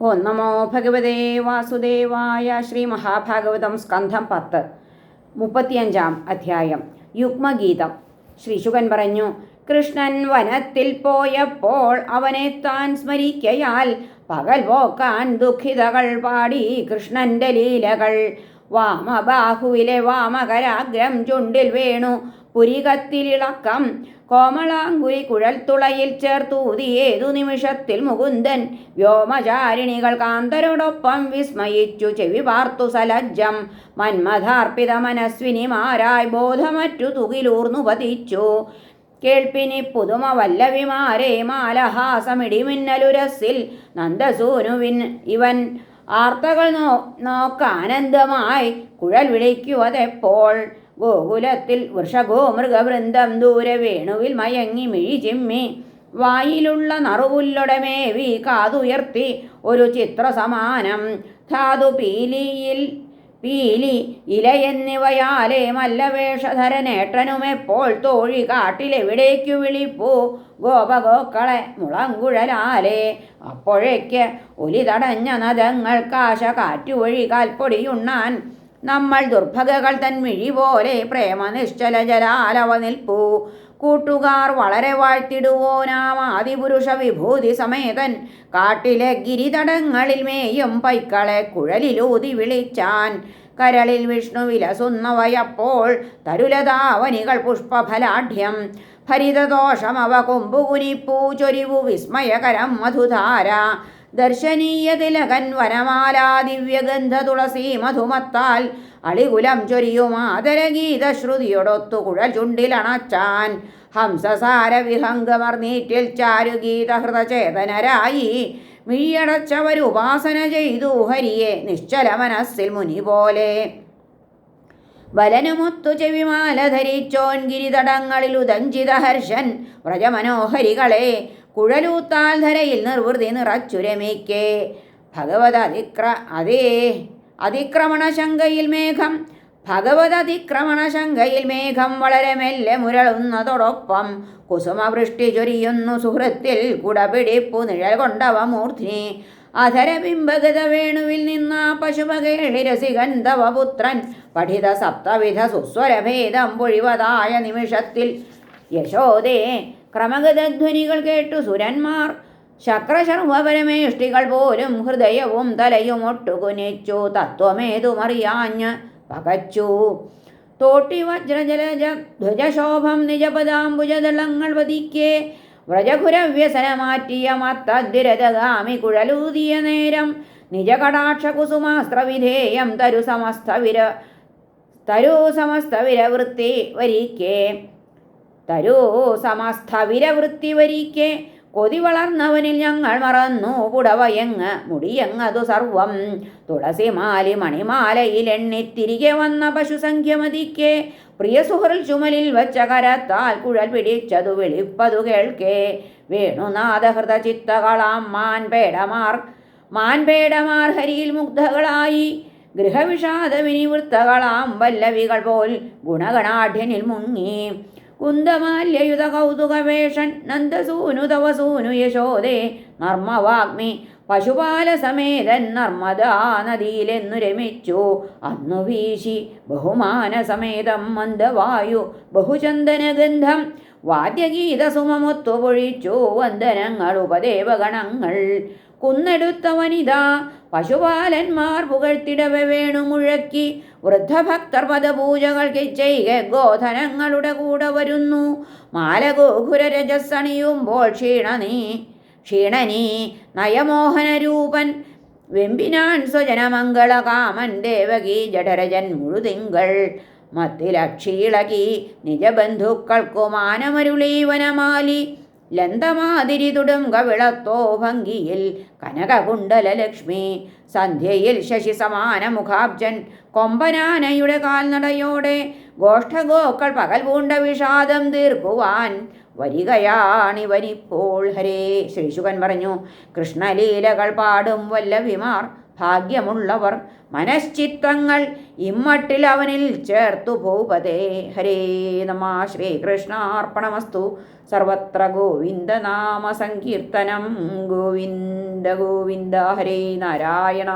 ഓം നമോ ഭഗവതേ വാസുദേവായ ശ്രീ മഹാഭാഗവതം സ്കന്ധം പത്ത് മുപ്പത്തിയഞ്ചാം അധ്യായം യുഗ്മഗീതം. ശ്രീശുകൻ പറഞ്ഞു കൃഷ്ണൻ വനത്തിൽ പോയപ്പോൾ അവനെ താൻ സ്മരിക്കയാൽ പകൽ പോക്കാൻ ദുഃഖിതകൾ പാടി കൃഷ്ണന്റെ ലീലകൾ വാമബാഹുവിലെ വാമകരാഗ്രം ചുണ്ടിൽ വേണു. പുരികത്തിലിളക്കം കോമളാങ്കുരി കുഴൽത്തുളയിൽ ചേർത്തൂതി ഏതു നിമിഷത്തിൽ മുകുന്ദൻ. വ്യോമചാരിണികൾ കാന്തരോടൊപ്പം വിസ്മയിച്ചു. ചെവി പാർത്തു സലജ്ജം. മന്മഥാർപ്പിത മനസ്വിനിമാരായി ബോധമറ്റു തുകിലൂർന്നു പതിച്ചു. കേൾപ്പിനി പുതുമ വല്ലവിമാരെ മാലഹാസമിടിമിന്നലുരസിൽ. നന്ദസൂനുവിൻ ഇവൻ ആർത്തകൾ നോ നോക്കാനന്ദമായി കുഴൽ വിളിക്കുവതെപ്പോൾ ഗോകുലത്തിൽ വൃഷഗോ മൃഗവൃന്ദം ദൂരെ വേണുവിൽ മയങ്ങി മിഴി ചിമ്മി. വായിലുള്ള നറുപുല്ലൊടമേവി കാതുയർത്തി ഒരു ചിത്രസമാനം ധാതു പീലിയിൽ പീലി ഇല എന്നിവയാലേ മല്ലവേഷധരനേട്ടനുമെപ്പോൾ തോഴി കാട്ടിലെവിടേക്കു വിളിപ്പൂ? ഗോപഗോക്കളെ മുളങ്കുഴലാലേ. അപ്പോഴേക്ക് ഒലി തടഞ്ഞ നദങ്ങൾക്കാശ കാറ്റുവഴി കാൽപ്പൊടിയുണ്ണാൻ നമ്മൾ ദുർഭഗകൾ തൻ മിഴി പോലെ പ്രേമനിശ്ചല ജലാലവ നിൽപ്പൂ. കൂട്ടുകാർ വളരെ വാഴ്ത്തിടുവോനാം ആദിപുരുഷ വിഭൂതി സമേതൻ കാട്ടിലെ ഗിരിതടങ്ങളിൽ മേയും പൈക്കളെ കുഴലിലൂതി വിളിച്ചാൻ. കരളിൽ വിഷ്ണു വിലസുന്നവയപ്പോൾ തരുലതാവനികൾ പുഷ്പഫലാഢ്യം. ഭരിതദോഷമവ കൊമ്പുകുനിപ്പൂ ചൊരിവു വിസ്മയകരം മധുധാര. ദർശനീയ തിലകൻ വനമാലാ ദിവ്യഗന്ധ തുളസി മധുമത്താൽ അളികുലം ചൊരിയും ശ്രുതിയൊടൊത്തു കുഴ ചുണ്ടിലണച്ചാൻ ഹംസസാര വിഹംഗമർന്നീറ്റിൽ ചാരുഗീത ഹൃതചേതനരായി മിഴിയടച്ചവരുപാസന ചെയ്തു ഹരിയെ നിശ്ചല മനസ്സിൽ മുനി പോലെ ബലനുമൊത്തു ചെവിമാല ധരിച്ചോൻ ഗിരിതടങ്ങളിൽ ഉദഞ്ചിത ഹർഷൻ വ്രജമനോഹരികളെ കുഴലൂത്താൽ ധരയിൽ നിർവൃതി നിറച്ചുരമിക്കെ ഭഗവത് അതിക്ര അതേ അതിക്രമണശങ്കയിൽ മേഘം. ഭഗവത് അതിക്രമണശങ്കയിൽ മേഘം വളരെ മെല്ലെ മുരളുന്നതോടൊപ്പം കുസുമവൃഷ്ടി ചൊരിയുന്നു സുഹൃത്തിൽ കുടപിടിപ്പു നിഴൽ കൊണ്ടവ മൂർധിനി. അധരബിംബഗത വേണുവിൽ നിന്ന പശുപകേളി രസികന്ധവ പുത്രൻ. പഠിത സപ്തവിധ സുസ്വരഭേദം പൊഴിവതായ നിമിഷത്തിൽ. യശോദേ ക്രമഗതധ്വനികൾ കേട്ടു സുരന്മാർ. ശക്രശർവപരമേഷ്ടികൾ പോലും ഹൃദയവും തലയും ഒട്ടുകുനിച്ചു. തത്വമേതുമറിയാഞ്ഞ് പകച്ചു. തോട്ടി വജ്രജലജ ധ്വജശോഭം നിജപദാംബുജദളങ്ങൾ വധിക്കെ വ്രജകുരവ്യസനമാറ്റിയ മത്തദ്വിരതഗാമി കുഴലൂതിയ നേരം. നിജകടാക്ഷകുസുമാസ്ത്രവിധേയം തരു സമസ്തവിര തരു സമസ്തവിരവൃത്തി വരിക്കേ. തരൂ സമസ്തവിരവൃത്തി വരിക്കെ കൊതി വളർന്നവനിൽ ഞങ്ങൾ മറന്നു. പുടവയങ്ങ് മുടിയങ്ങതു സർവം. തുളസിമാലി മണിമാലയിൽ എണ്ണി തിരികെ വന്ന പശുസംഖ്യമതിക്കെ പ്രിയ സുഹൃൽ ചുമലിൽ വച്ച കരത്താൽ കുഴൽ പിടിച്ചതു വെളിപ്പതു കേൾക്കേ. വേണുനാഥഹൃത ചിത്തകളാം മാൻപേടമാർ മാൻപേടമാർ ഹരിയിൽ മുഗ്ധകളായി. ഗൃഹവിഷാദ വിനിവൃത്തകളാം വല്ലവികൾ പോൽ ഗുണഗണാഢ്യനിൽ മുങ്ങി. കുന്തമാല്യയുത കൗതുകവേഷൻ നന്ദസൂനു തവസൂനു യശോദേ നർമ്മവാഗ്മി പശുപാല സമേതൻ നർമ്മദാ നദിയിലെന്നു രമിച്ചു. അന്നു വീശി ബഹുമാന സമേതം മന്ദവായു ബഹുചന്ദനഗന്ധം വാദ്യഗീത സുമമൊത്തു പൊഴിച്ചു വന്ദനങ്ങൾ ഉപദേവഗണങ്ങൾ. കുന്നെടുത്ത വനിത പശുപാലന്മാർ പുകഴ്ത്തിടവെ വേണു മുഴക്കി. വൃദ്ധഭക്തർ പദപൂജകൾക്ക് ചെയ്യ ഗോധനങ്ങളുടെ കൂടെ വരുന്നു. മാലഗോഘുര രജസ്സണിയുമ്പോൾ ക്ഷീണനീ ക്ഷീണനീ നയമോഹനരൂപൻ. വെമ്പിനാൻ സ്വജനമംഗള കാമൻ ദേവകി ജഠരജൻ മുഴുതിങ്കൾ. മത്തിലക്ഷീളകി നിജബന്ധുക്കൾക്കു മാനമരുളീ വനമാലി ലന്തമാതിരി കവിളത്തോ ഭംഗിയിൽ കനകകുണ്ടല ലക്ഷ്മി സന്ധ്യയിൽ ശശി സമാന മുഖാബ്ജൻ കൊമ്പനാനയുടെ കാൽനടയോടെ ഗോഷ്ഠഗോക്കൾ പകൽ പൂണ്ട വിഷാദം തീർക്കുവാൻ വരികയാണിവനിപ്പോൾ ഹരേ ശ്രീശുകൻ പറഞ്ഞു കൃഷ്ണലീലകൾ പാടും വല്ലവിമാർ ഭാഗ്യമുള്ളവർ മനശ്ചിത്തങ്ങൾ ഇമ്മട്ടിൽ അവനിൽ ചേർത്തു ഭൂപതേ. ഹരേ നമ. ശ്രീകൃഷ്ണാർപ്പണമസ്തു സർവത്ര ഗോവിന്ദ നാമ സങ്കീർത്തനം. ഗോവിന്ദ ഗോവിന്ദ ഹരേ നാരായണ.